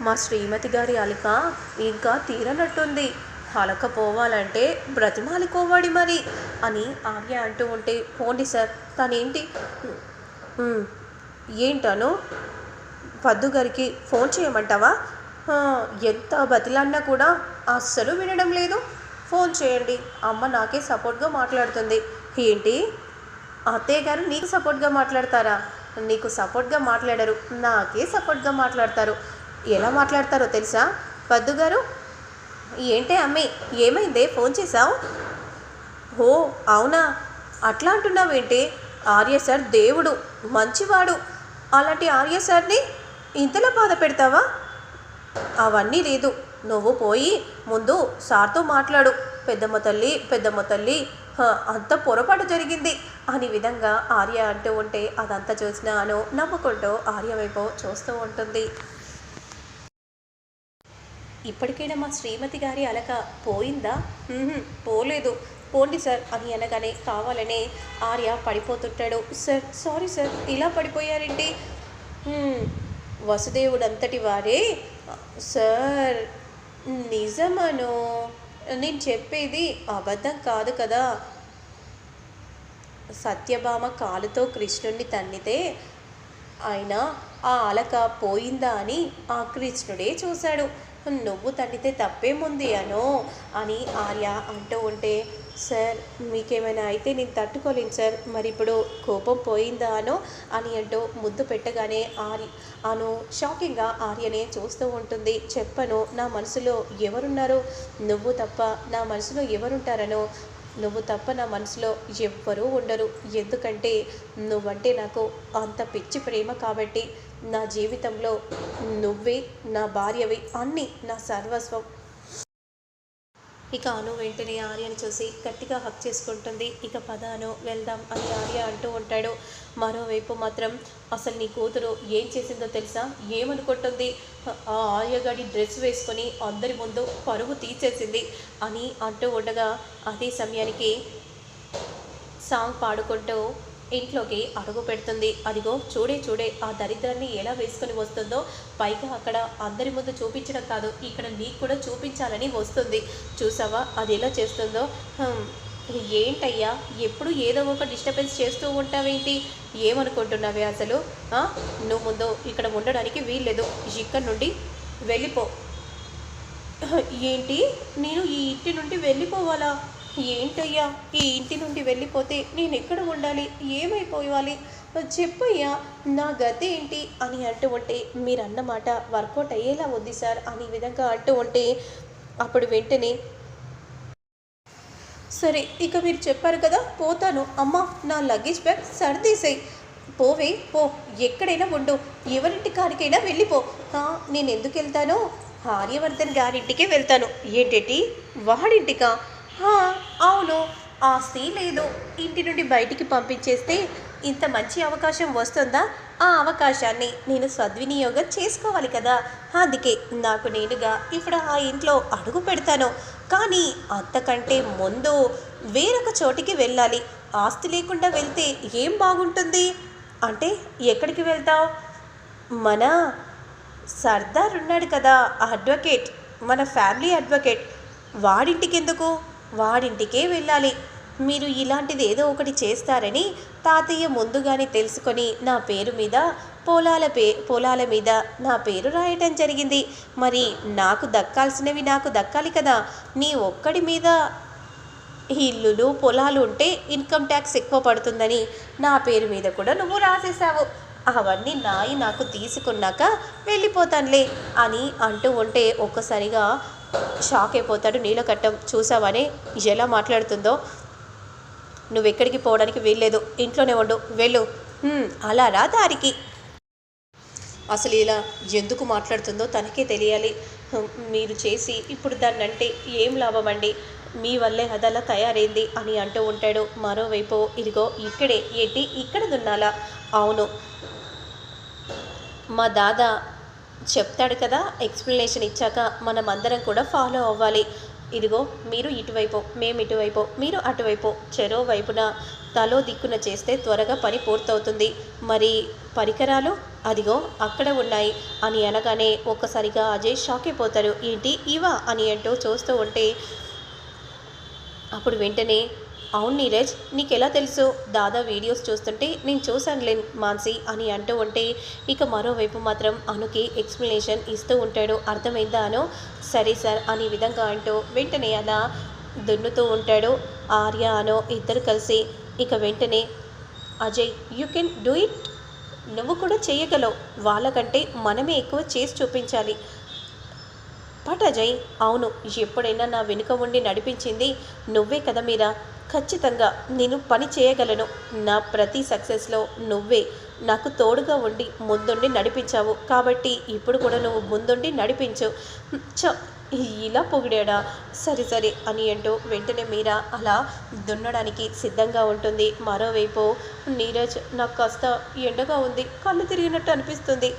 మా శ్రీమతి గారి అలక ఇంకా తీరనట్టుంది. అలక పోవాలంటే బ్రతిమాలికోవాడి మరి అని ఆర్య అంటూ ఉంటే పోండి సార్ తనేంటి? ఏంటను? పద్దు గారికి ఫోన్ చేయమంటావా? ఎంత బతిలన్నా కూడా అస్సలు వినడం లేదు. ఫోన్ చేయండి అమ్మ నాకే సపోర్ట్గా మాట్లాడుతుంది. ఏంటి? అత్తయ్య గారు నీకు సపోర్ట్గా మాట్లాడతారా? నీకు సపోర్ట్గా మాట్లాడరు నాకే సపోర్ట్గా మాట్లాడతారు. ఎలా మాట్లాడతారో తెలుసా? పద్దు గారు ఏంటే అమ్మే ఏమైందే? ఫోన్ చేశావు? ఓ అవునా. అట్లా అంటున్నావేంటి? ఆర్య సార్ దేవుడు మంచివాడు. అలాంటి ఆర్య సార్ని ఇంతలా బాధ పెడతావా? అవన్నీ లేదు. నువ్వు పోయి ముందు సార్తో మాట్లాడు. పెద్దమ్మ తల్లి పెద్దమ్మ తల్లి హ, అంత పొరపాటు జరిగింది. అని విధంగా ఆర్య అంటూ ఉంటే అదంతా చూసినానో నవ్వుకుంటూ ఆర్య వైపు చూస్తూ ఉంటుంది. ఇప్పటికైనా మా శ్రీమతి గారి అలక పోయిందా? పోలేదు. పోండి సార్ అని అనగానే కావాలనే ఆర్య పడిపోతుంటాడు. సార్ సారీ సార్ ఇలా పడిపోయారేంటి? వసుదేవుడంతటి వారే? సార్ నిజమను నేను చెప్పేది అబద్ధం కాదు కదా. సత్యభామ కాలుతో కృష్ణుణ్ణి తన్నితే ఆయన ఆ అలక పోయిందా అని ఆ కృష్ణుడే చూశాడు. నువ్వు తన్నితే తప్పేముంది అను? అని ఆర్య అంటూ ఉంటే సార్ మీకేమైనా అయితే నేను తట్టుకోలేను సార్. మరి ఇప్పుడు కోపం పోయిందా అనో? అని అంటూ ముద్దు పెట్టగానే ఆర్య అను షాకింగ్గా ఆర్యనే చూస్తూ ఉంటుంది. చెప్పను నా మనసులో ఎవరున్నారు? నువ్వు తప్ప నా మనసులో ఎవరుంటారనో? నువ్వు తప్ప నా మనసులో ఎవ్వరూ ఉండరు. ఎందుకంటే నువ్వంటే నాకు అంత పిచ్చి ప్రేమ కాబట్టి నా జీవితంలో నువ్వే నా భార్యవి అన్నీ నా సర్వస్వం. ఇక అను వెంటనే ఆర్యని చూసి గట్టిగా హక్ చేసుకుంటుంది. ఇక పదాను వెళ్దాం అని ఆర్య అంటూ ఉంటాడు. మరోవైపు మాత్రం అసలు నీ కూతురు ఏం చేసిందో తెలుసా? ఏమనుకుంటుంది? ఆ ఆర్యగాడి డ్రెస్ వేసుకొని అందరి ముందు పరుగు తీసేసింది అని అంటూ ఉండగా అదే సమయానికి సాంగ్ పాడుకుంటూ ఇంట్లోకి అడుగు పెడుతుంది. అదిగో చూడే చూడే ఆ దరిద్రాన్ని ఎలా వేసుకొని వస్తుందో? పైగా అక్కడ అందరి ముందు చూపించడం కాదు ఇక్కడ నీకు కూడా చూపించాలని వస్తుంది. చూసావా? అది ఎలా చేస్తుందో? ఏంటయ్యా? ఎప్పుడు ఏదో ఒక డిస్టర్బెన్స్ చేస్తూ ఉంటావేంటి? ఏమనుకుంటున్నావే అసలు? నువ్వు ముందు ఇక్కడ ఉండడానికి వీల్లేదు. ఇక్కడ నుండి వెళ్ళిపో. ఏంటి? నేను ఈ ఇంటి నుండి వెళ్ళిపోవాలా? ఏంటయ్యా? ఈ ఇంటి నుండి వెళ్ళిపోతే నేను ఎక్కడ ఉండాలి? ఏమైపోవాలి? చెప్పయ్యా నా గతి ఏంటి? అని అంటూ ఉంటే మీరు అన్నమాట వర్కౌట్ అయ్యేలా ఉంది సార్ అని విధంగా అంటూ ఉంటే అప్పుడు వెంటనే సరే ఇక మీరు చెప్పారు కదా పోతాను. అమ్మ నా లగేజ్ బ్యాగ్ సర్దీసేయి. పోవే పో ఎక్కడైనా ఉండు. ఎవరింటి కాడికైనా వెళ్ళిపో. నేను ఎందుకు వెళ్తాను ఆర్యవర్ధన్ గారింటికే వెళ్తాను. ఏంటేటి? వాడింటికా? "ఆ, అవును ఆస్తి లేదు. ఇంటి నుండి బయటికి పంపించేస్తే ఇంత మంచి అవకాశం వస్తుందా? ఆ అవకాశాన్ని నేను సద్వినియోగం చేసుకోవాలి కదా. అందుకే నాకు నేనుగా ఇప్పుడు ఆ ఇంట్లో అడుగు పెడతాను. కానీ అంతకంటే ముందు వేరొక చోటికి వెళ్ళాలి. ఆస్తి లేకుండా వెళ్తే ఏం బాగుంటుంది? అంటే ఎక్కడికి వెళ్తావు? మన సర్దార్ ఉన్నాడు కదా ఆ అడ్వకేట్. మన ఫ్యామిలీ అడ్వకేట్. వాడింటికి ఎందుకు వాడింటికే వెళ్ళాలి. మీరు ఇలాంటిది ఏదో ఒకటి చేస్తారని తాతయ్య ముందుగానే తెలుసుకొని నా పేరు మీద పొలాల పే పొలాల మీద నా పేరు రాయటం జరిగింది. మరి నాకు దక్కాల్సినవి నాకు దక్కాలి కదా. నీ ఒక్కడి మీద ఇల్లులు పొలాలు ఉంటే ఇన్కమ్ ట్యాక్స్ ఎక్కువ పడుతుందని నా పేరు మీద కూడా నువ్వు రాసేసావు అవన్నీ నాయి నాకు తీసుకున్నాక వెళ్ళిపోతానులే అని అంటూ ఉంటే ఒక్కసారిగా షాక్ అయిపోతాడు. నీలకట్టం చూసావని ఎలా మాట్లాడుతుందో? నువ్వు ఎక్కడికి పోవడానికి వీల్లేదు. ఇంట్లోనే ఉండు. వెళ్ళు. అలా రా దారికి. అసలు ఇలా ఎందుకు మాట్లాడుతుందో తనకే తెలియాలి. మీరు చేసి ఇప్పుడు దాన్ని అంటే ఏం లాభం అండి? మీ వల్లే అదలా తయారైంది అని అంటూ ఉంటాడు. మరోవైపు ఇదిగో ఇక్కడే ఏంటి? ఇక్కడ దున్నాలా అవును. మా దాదా చెప్తాడు కదా ఎక్స్ప్లెనేషన్ ఇచ్చాక మనం అందరం కూడా ఫాలో అవ్వాలి. ఇదిగో మీరు ఇటువైపు మేము ఇటువైపు మీరు అటువైపు చెరో వైపున తలో దిక్కున చేస్తే త్వరగా పని పూర్తవుతుంది. మరి పరికరాలు? అదిగో అక్కడ ఉన్నాయి అని అనగానే ఒక్కసారిగా అజయ్ షాక్ అయిపోతారు ఏంటి? ఇవా? అని అంటూ చూస్తూ ఉంటే అప్పుడు వెంటనే అవును నీరజ్ నీకెలా తెలుసు? దాదా వీడియోస్ చూస్తుంటే నేను చూశానులే మాన్సి అని అంటూ ఉంటే ఇక మరోవైపు మాత్రం అనుకి ఎక్స్ప్లెనేషన్ ఇస్తూ ఉంటాడు. అర్థమైందా అను? సరే సార్ అని విధంగా అంటూ వెంటనే అలా దున్నుతూ ఉంటాడు. ఆర్య అను ఇద్దరు కలిసి ఇక వెంటనే Ajay you can do it నువ్వు కూడా చేయగలవు. వాళ్ళకంటే మనమే ఎక్కువ చేసి చూపించాలి. బట్ అజయ్ అవును. ఎప్పుడైనా నా వెనుక ఉండి నడిపించింది నువ్వే కదా మీరా? ఖచ్చితంగా నేను పని చేయగలను. నా ప్రతి సక్సెస్లో నువ్వే నాకు తోడుగా ఉండి ముందుండి నడిపించావు. కాబట్టి ఇప్పుడు కూడా నువ్వు ముందుండి నడిపించు. చ ఇలా పొగిడాడా? సరే సరే అని అంటూ వెంటనే మీరా అలా దున్నడానికి సిద్ధంగా ఉంటుంది. మరోవైపు నీరజ్ నాకు కాస్త ఎండగా ఉంది. కళ్ళు తిరిగినట్టు అనిపిస్తుంది.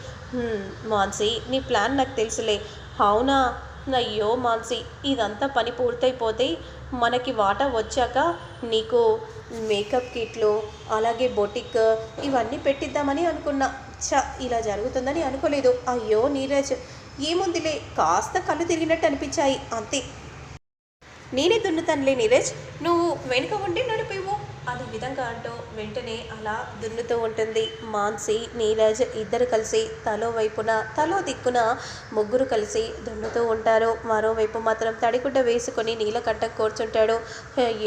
మాన్సి నీ ప్లాన్ నాకు తెలుసులే. అవునా? అయ్యో మాన్సి ఇదంతా పని పూర్తయిపోతే మనకి వాటా వచ్చాక నీకు మేకప్ కిట్లు అలాగే బొటిక్ ఇవన్నీ పెట్టిద్దామని అనుకున్నా. చ ఇలా జరుగుతుందని అనుకోలేదు. అయ్యో నీరజ్ ఏముందిలే కాస్త కళ్ళు తిరిగినట్టు అనిపించాయి. అంతే. నేనే దున్నుతానులే నీరజ్ నువ్వు వెనుక ఉండి నడిపివు అది విధంగా అంటూ వెంటనే అలా దున్నుతూ ఉంటుంది. మాన్సి నీరజ్ ఇద్దరు కలిసి తలో వైపున తలో దిక్కున ముగ్గురు కలిసి దున్నుతూ ఉంటారు. మరోవైపు మాత్రం తడిగుడ్డ వేసుకొని నీలకంఠం కూర్చుంటాడు.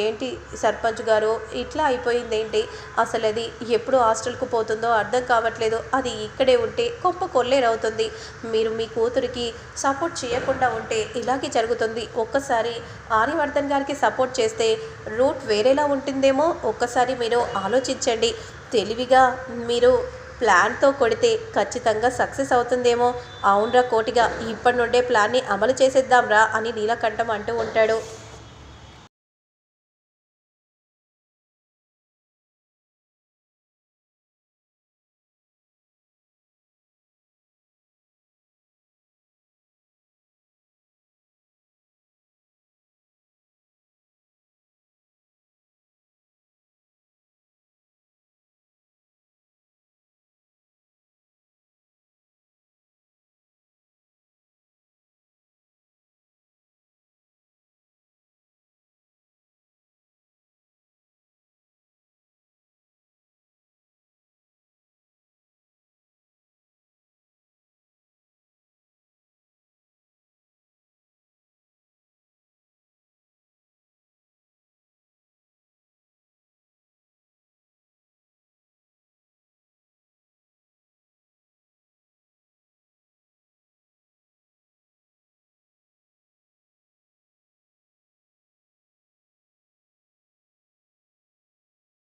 ఏంటి సర్పంచ్ గారు? ఇట్లా అయిపోయింది ఏంటి అసలు అది ఎప్పుడు హాస్టల్కు పోతుందో అర్థం కావట్లేదు. అది ఇక్కడే ఉంటే గొప్ప కొల్లేరవుతుంది. మీరు మీ కూతురికి సపోర్ట్ చేయకుండా ఉంటే ఇలాగే జరుగుతుంది. ఒక్కసారి ఆర్యవర్ధన్ గారికి సపోర్ట్ చేస్తే రూట్ వేరేలా ఉంటుందేమో ఒక్కసారి మీరు ఆలోచించండి. తెలివిగా మీరు ప్లాన్తో కొడితే ఖచ్చితంగా సక్సెస్ అవుతుందేమో. అవునరా కోటిగా ఇప్పటి నుండే ప్లాన్ని అమలు చేసేద్దాంరా అని నీలకంఠం అంటూ ఉంటాడు.